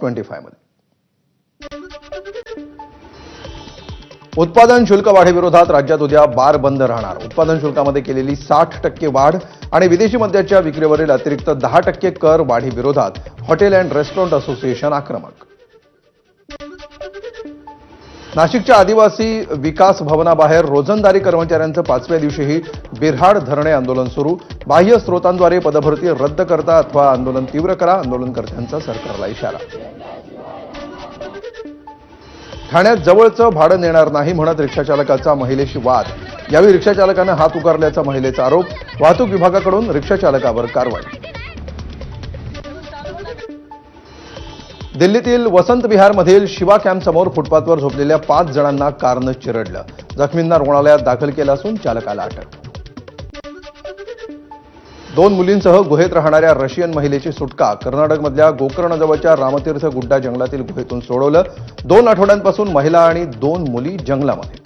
Twenty फायमध्ये उत्पादन शुल्क वाढीविरोधात राज्यात उद्या बार बंद राहणार. उत्पादन शुल्कामध्ये केलेली साठ टक्के वाढ आणि विदेशी मद्याच्या विक्रीवरील अतिरिक्त दहा टक्के कर वाढीविरोधात हॉटेल अँड रेस्टॉरंट असोसिएशन आक्रमक. नाशिकच्या आदिवासी विकास भवनाबाहेर रोजंदारी कर्मचाऱ्यांचं पाचव्या दिवशीही बिरहाड धरणे आंदोलन सुरू. बाह्य स्रोतांद्वारे पदभरती रद्द करता अथवा आंदोलन तीव्र करा आंदोलनकर्त्यांचा सरकारला इशारा. ठाण्यात जवळचं भाडं नेणार नाही म्हणत रिक्षाचालकाचा महिलेशी वाद. यावेळी रिक्षाचालकानं हात उगारल्याचा महिलेचा आरोप. वाहतूक विभागाकडून रिक्षाचालकावर कारवाई. दिल्लीतील वसंत विहारमधील शिवा कॅम्पसमोर फुटपाथवर झोपलेल्या पाच जणांना कारनं चिरडलं. जखमींना रुग्णालयात दाखल केलं असून चालकाला अटक. दोन मुलींसह गुहेत राहणाऱ्या रशियन महिलेची सुटका कर्नाटकमधल्या गोकर्णजवळच्या रामतीर्थ गुड्डा जंगलातील गुहेतून सोडवलं. दोन आठवड्यांपासून महिला आणि दोन मुली जंगलामध्ये.